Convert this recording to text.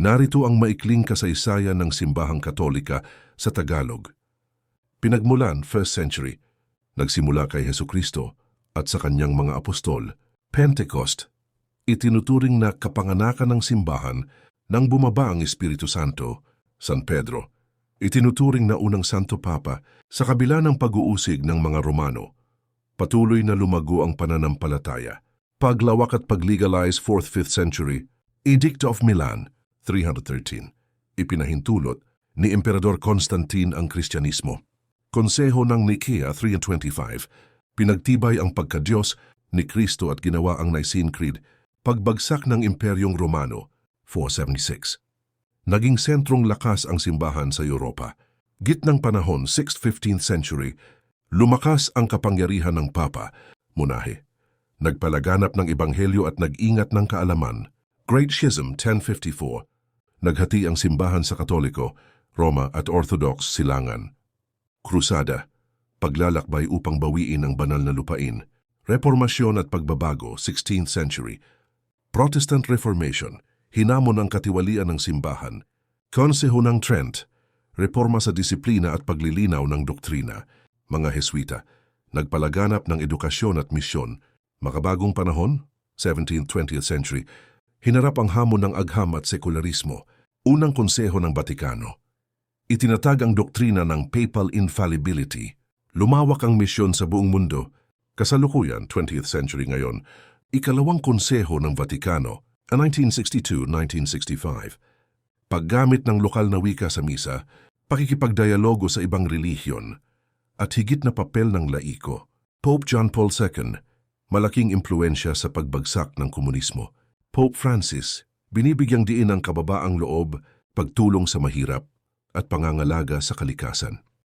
Narito ang maikling kasaysayan ng simbahang katolika sa Tagalog. Pinagmulan 1st century, nagsimula kay Heso Kristo at sa kanyang mga apostol, Pentecost, itinuturing na kapanganakan ng simbahan nang bumaba ang Espiritu Santo, San Pedro. Itinuturing na unang Santo Papa sa kabila ng pag-uusig ng mga Romano. Patuloy na lumago ang pananampalataya. Paglawak at paglegalize 4th-5th century, Edict of Milan, 313. Ipinahintulot ni Emperador Constantine ang Kristyanismo. Konseho ng Nicaea 325, pinagtibay ang pagkadyos ni Kristo at ginawa ang Nicene Creed, pagbagsak ng Imperyong Romano, 476. Naging sentrong lakas ang simbahan sa Europa. Gitnang panahon, 6th-15th century, lumakas ang kapangyarihan ng Papa, Munahe. Nagpalaganap ng Ebanghelyo at nag-ingat ng kaalaman. Great Schism 1054. Naghati ang simbahan sa Katoliko, Roma at Orthodox silangan. Krusada, paglalakbay upang bawiin ang banal na lupain. Reformasyon at pagbabago, 16th century. Protestant Reformation, hinamon ang katiwalian ng simbahan. Konseho ng Trent, reforma sa disiplina at paglilinaw ng doktrina. Mga Heswita, nagpalaganap ng edukasyon at misyon. Makabagong panahon, 17th-20th century, hinarap ang hamon ng agham at sekularismo. Unang konseho ng Batikano. Itinatag ang doktrina ng papal infallibility. Lumawak ang misyon sa buong mundo. Kasalukuyan, 20th century ngayon, ikalawang konseho ng Vatikano, 1962-1965. Paggamit ng lokal na wika sa misa, pakikipagdialogo sa ibang relihiyon, at higit na papel ng laiko. Pope John Paul II, malaking impluensya sa pagbagsak ng komunismo. Pope Francis, binibigyang diin ang kababaang loob, pagtulong sa mahirap, at pangangalaga sa kalikasan.